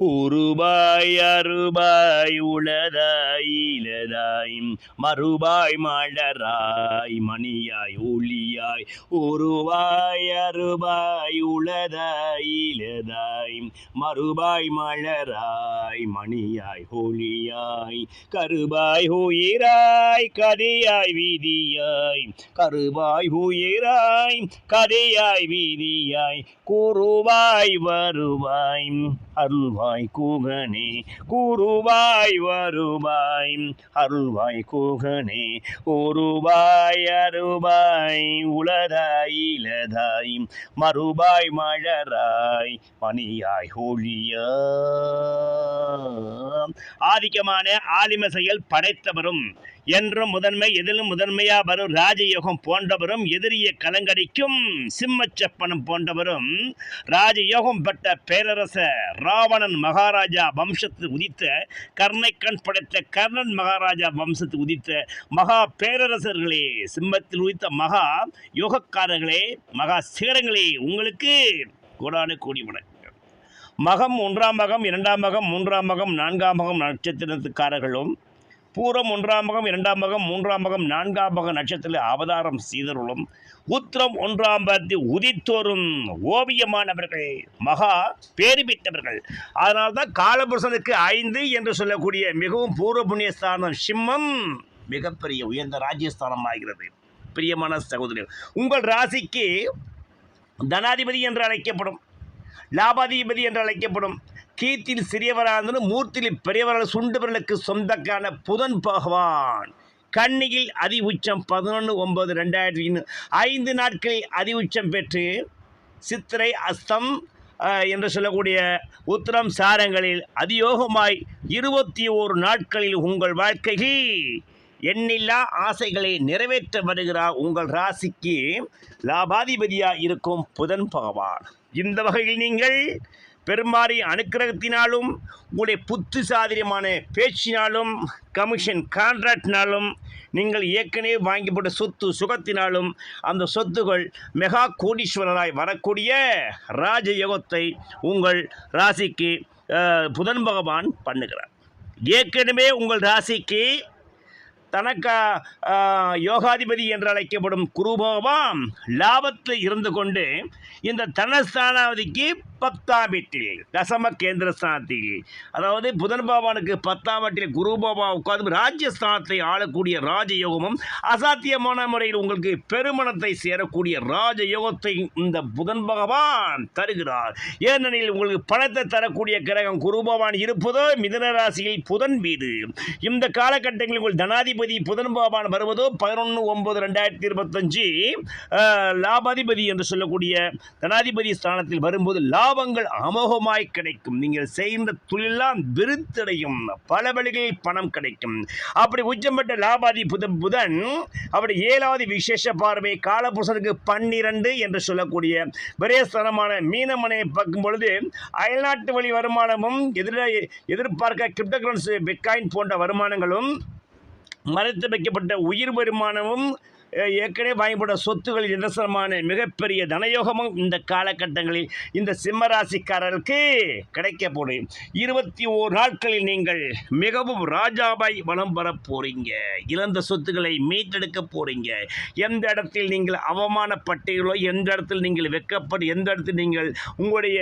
உருபாய் அருபாய் உளதாய் இலதாய் மறுபாய் மலராய் மணியாய் ஒளியாய் உருவாய் அருபாய் உளதாய் இலதாய் மறுபாய் மலராய் மணியாய் ஹோலியாய் கருபாய் உயிராய் கதையாய் வீதியாய் கருபாய் உயிராய் கதையாய் வீதியாய் கூறுவாய் வருவாய் அருள்வாய் கூகனே கூறுவாய் வருவாய் அருள்வாய் கூகனே ஒருவாய் அருவாய் உளதாய் இலதாய் மறுபாய் மலராய் மணியாய் ஹோழியா ஆதிக்கமான ஆலிம செயல் படைத்தவரும் என்றும் முதன்மை எதிலும் முதன்மையா வரும் ராஜயோகம் போன்றவரும் எதிரிய கலங்கடிக்கும் சிம்மச்சப்பனம் போன்றவரும் ராஜயோகம் பெற்ற பேரரசர் ராவணன் மகாராஜா வம்சத்தில் உதித்த கர்ணை கண் படைத்த கர்ணன் மகாராஜா வம்சத்து உதித்த மகா பேரரசர்களே சிம்மத்தில் உதித்த மகா யோகக்காரர்களே மகா சிகரங்களே உங்களுக்கு கோடானு கோடி வணக்கம். மகம் ஒன்றாம் மகம் இரண்டாம் மகம் மூன்றாம் மகம் நான்காம் மகம் நட்சத்திரத்துக்காரர்களும் பூரம் ஒன்றாம் மகம் இரண்டாம் மகம் மூன்றாம் மகம் நான்காம் மகம் நட்சத்திர அவதாரம் செய்தவர்களும் உத்திரம் ஒன்றாம் பத்தி உதித்தோறும் ஓவியமானவர்கள் மகா பேறு பெற்றவர்கள். அதனால்தான் காலபுருஷனுக்கு ஐந்து என்று சொல்லக்கூடிய மிகவும் பூர்வ புண்ணியஸ்தானம் சிம்மம் மிகப்பெரிய உயர்ந்த ராஜ்யஸ்தானம் ஆகிறது. பிரியமான சகோதரி உங்கள் ராசிக்கு தனாதிபதி என்று அழைக்கப்படும் லாபாதிபதி என்று அழைக்கப்படும் கீர்த்தியில் சிறியவரான மூர்த்தியில் பெரியவர்கள் சுண்டுவர்களுக்கு சொந்தக்கான புதன் பகவான். கண்ணியில் அதி உச்சம் பதினொன்று ஒன்பது ரெண்டாயிரத்தி ஐந்து நாட்களில் அதி உச்சம் பெற்று சித்திரை அஸ்தம் என்று சொல்லக்கூடிய உத்தரம் சாரங்களில் அதியோகமாய் இருபத்தி ஓரு நாட்களில் உங்கள் வாழ்க்கையில் எண்ணில்லா ஆசைகளை நிறைவேற்ற வருகிறார் உங்கள் ராசிக்கு லாபாதிபதியாக இருக்கும் புதன் பகவான். இந்த வகையில் நீங்கள் பெருமாறி அனுக்கிரகத்தினாலும் உங்களுடைய புத்து சாதிரியமான பேச்சினாலும் கமிஷன் கான்ட்ராக்டினாலும் நீங்கள் ஏற்கனவே வாங்கி போட்ட சொத்து சுகத்தினாலும் அந்த சொத்துகள் மெகா கோடீஸ்வரராய் வரக்கூடிய ராஜயோகத்தை உங்கள் ராசிக்கு புதன் பகவான் பண்ணுகிறார். ஏற்கனவே உங்கள் ராசிக்கு தனக்கு யோகாதிபதி என்று அழைக்கப்படும் குரு பகவான் லாபத்தில் இருந்து கொண்டு இந்த தனஸ்தானாவதிக்கு பத்தாம் வீட்டில் தசம கேந்திர ஸ்தானத்தில் அதாவது புதன் பகவானுக்கு பத்தாம் வீட்டில் குரு பாபா உட்கார்ந்து ராஜ்யஸ்தானத்தை ஆளக்கூடிய ராஜயோகமும் அசாத்தியமான முறையில் உங்களுக்கு பெருமணத்தை சேரக்கூடிய ராஜயோகத்தை இந்த புதன் பகவான் தருகிறார். ஏனெனில் உங்களுக்கு பணத்தை தரக்கூடிய கிரகம் குரு பகவான் இருப்பதோ மிதன ராசியில் புதன் வீடு இந்த காலகட்டங்களில் உங்கள் தனாதிபதி புதன் பகவான் வருவதோ பதினொன்று ஒன்பது ரெண்டாயிரத்தி இருபத்தஞ்சு லாபாதிபதி என்று சொல்லக்கூடிய தனாதிபதி ஸ்தானத்தில் வரும்போது லா லாபங்கள் அமோகமாய் கிடைக்கும். நீங்கள் செய்கின்ற தொழிலெல்லாம் விருத்தடையும். பல வழிகளில் பணம் கிடைக்கும். அப்படி உச்சம் பெற்ற லாபாதி புத புதன் அப்படி ஏழாவது விசேஷ பார்வை காலபுருஷனுக்கு பன்னிரண்டு என்று சொல்லக்கூடிய விரேஸ்தனமான மீனமனையை பார்க்கும் பொழுது அயல்நாட்டு வழி வருமானமும் எதிர எதிர்பார்க்க கிரிப்டோகரன்சி பிட்காயின் போன்ற வருமானங்களும் மறைத்து வைக்கப்பட்ட உயிர் வருமானமும் ஏற்கனவே வாங்கப்பட்ட சொத்துக்கள் நிதர்சனமான மிகப்பெரிய தனயோகமும் இந்த காலகட்டங்களில் இந்த சிம்மராசிக்காரருக்கு கிடைக்க போடும் இருபத்தி ஓர் நாட்களில் நீங்கள் மிகவும் ராஜாபாய் வளம் பெற போறீங்க. இழந்த சொத்துக்களை மீட்டெடுக்க போறீங்க. எந்த இடத்தில் நீங்கள் அவமானப்பட்டீர்களோ எந்த இடத்தில் நீங்கள் வெக்கப்பட்டு எந்த இடத்தில் நீங்கள் உங்களுடைய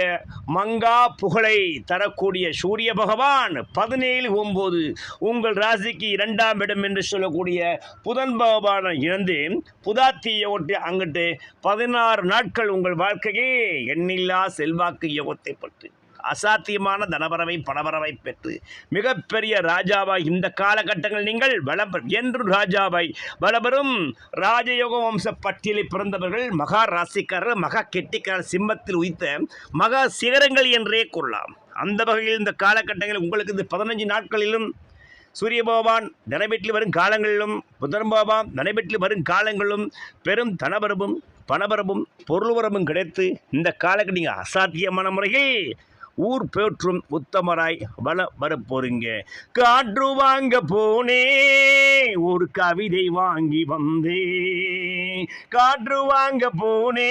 மங்கா புகழை தரக்கூடிய சூரிய பகவான் பதினேழு ஒம்பது உங்கள் ராசிக்கு இரண்டாம் இடம் என்று சொல்லக்கூடிய புதன் பகவானை இழந்து புதாத்திய ஒட்டி அங்கிட்டு பதினாறு நாட்கள் உங்கள் வாழ்க்கையே எண்ணில்லா செல்வாக்கு யோகத்தை பற்றி அசாத்தியமான தனபரவை பணபரவை பெற்று மிகப்பெரிய ராஜாவாய் இந்த காலகட்டங்கள் நீங்கள் வளம் என்று ராஜாவாய் வளபெறும் ராஜயோக வம்ச பட்டியலில் பிறந்தவர்கள் மகா ராசிக்காரர்கள் மகா கெட்டிக்காரர் சிம்மத்தில் உயித்த மகா சிகரங்கள் என்றே கூறலாம். அந்த வகையில் இந்த காலகட்டங்களில் உங்களுக்கு இந்த பதினஞ்சு நாட்களிலும் சூரிய பகவான் நடைபெற்று வரும் காலங்களிலும் புதன் பகவான் நடைபெற்று வரும் காலங்களிலும் பெரும் தனபரமும் பணபரமும் பொருள்வரமும் கிடைத்து இந்த காலக்கு நீங்கள் அசாத்தியமான முறையில் ஊர் போற்றும் உத்தமராய் வள வரப்போறீங்க காற்று வாங்க போனே ஒரு கவிதை வாங்கி வந்தே காற்று வாங்க போனே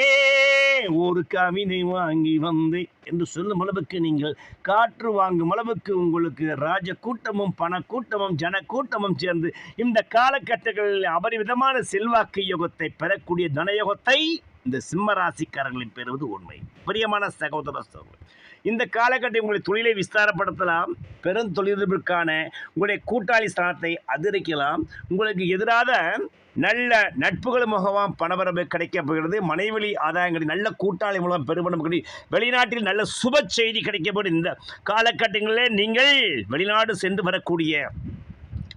ஒரு கவிதை வாங்கி வந்தே என்று சொல்லும் அளவுக்கு நீங்கள் காற்று வாங்கும் அளவுக்கு உங்களுக்கு ராஜ கூட்டமும் பண கூட்டமும் ஜன கூட்டமும் சேர்ந்து இந்த காலகட்டங்களில் அபரிவிதமான செல்வாக்கு யுகத்தை பெறக்கூடிய தனயோகத்தை இந்த சிம்மராசிக்காரர்களின் பெறுவது உண்மை. பிரியமான சகோதர சகோதரர் இந்த காலகட்டம் உங்களை தொழிலை விஸ்தாரப்படுத்தலாம். பெரும் உங்களுடைய கூட்டாளி ஸ்தானத்தை அதிகரிக்கலாம். உங்களுக்கு எதிராக நல்ல நட்புகள் முகமாக பணவரவு கிடைக்கப் போகிறது. மனைவெளி ஆதாயங்கள் நல்ல கூட்டாளி மூலம் பெருமணம் கிடை வெளிநாட்டில் நல்ல சுப செய்தி கிடைக்கப்படும் இந்த காலகட்டங்களில் நீங்கள் வெளிநாடு சென்று வரக்கூடிய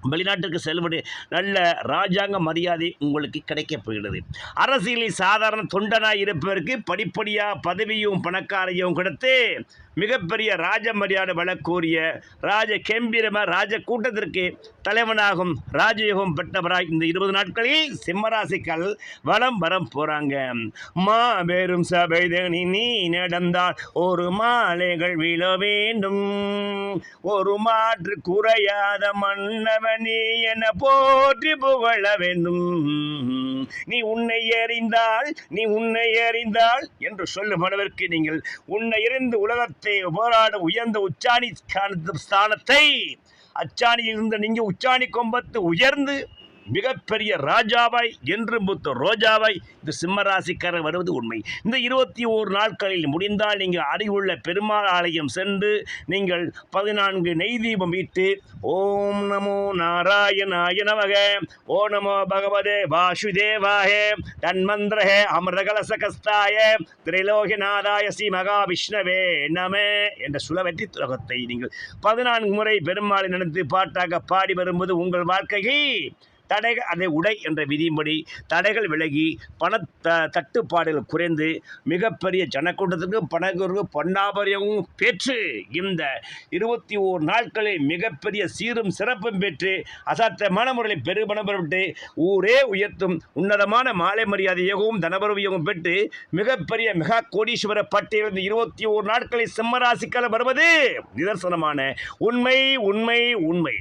வெளிநாட்டுக்கு செல்வது நல்ல ராஜாங்க மரியாதை உங்களுக்கு கிடைக்கப் போகிறது. அரசியலில் சாதாரண தொண்டனாக இருப்பதற்கு படிப்படியாக பதவியும் பணக்காரையும் கொடுத்து மிகப்பெரிய ராஜ மரியாதை வழக்கூறிய ராஜ கம்பீரம ராஜ கூட்டத்திற்கு தலைவனாகும் ராஜயோகம் பெற்றவராய் இந்த இருபது நாட்களில் சிம்மராசிக்கள் வலம் வரம் போகிறாங்க மாபெரும் சபை நீ நடந்தால் ஒரு மாலைகள் விழ வேண்டும். ஒரு மாற்று குறையாத மன்னவன் என போற்றி புகழ வேண்டும். நீ உன்னை எறிந்தாள் நீ உன்னை எறிந்தாள் என்று சொல்லும் அளவிற்கு நீங்கள் உன்னை எறிந்து உலகத்தை போராட உயர்ந்த உச்சாணி ஸ்தானத்தை அச்சாணியில் இருந்த நீங்க உச்சாணி கொம்பத்து உயர்ந்து மிகப்பெரிய ராஜாவாய் என்று மூத்த ரோஜாவாய் இந்த சிம்மராசிக்காரர் வருவது உண்மை. இந்த இருபத்தி ஓரு நாட்களில் முடிந்தால் நீங்கள் அருகுள்ள பெருமாள் ஆலயம் சென்று நீங்கள் பதினான்கு நெய் தீபம் இட்டு ஓம் நமோ நாராயணாய நமக ஓ நமோ பகவதே வாசுதேவாயே தன்மந்திரஹே அமிர்தகலசகஸ்தாய திரைலோகநாதாய ஸ்ரீ மகாவிஷ்ணவே நமே என்ற சுலவற்றி துலகத்தை நீங்கள் பதினான்கு முறை பெருமாளை நினைத்து பாட்டாக பாடி வரும்போது உங்கள் வாழ்க்கையை தடைகள் அதை உடை என்ற விதியின்படி தடைகள் விலகி பண த தட்டுப்பாடுகள் குறைந்து மிகப்பெரிய ஜனக்கூட்டத்துக்கு பணகுரு பொன்னாபரியமும் பெற்று இந்த இருபத்தி ஓர் நாட்களில் மிகப்பெரிய சீரும் சிறப்பும் பெற்று அசாத்தியமான முறையில் பெருமணம் பெறப்பட்டு ஊரே உயர்த்தும் உன்னதமான மாலை மரியாதையாகவும் தனபரவியவும் பெற்று மிகப்பெரிய மெகா கோடீஸ்வர பட்டியல் இந்த இருபத்தி ஓர் நாட்களில் சிம்மராசிக்கால வருவது. நிதர்சனமான உண்மை உண்மை உண்மை.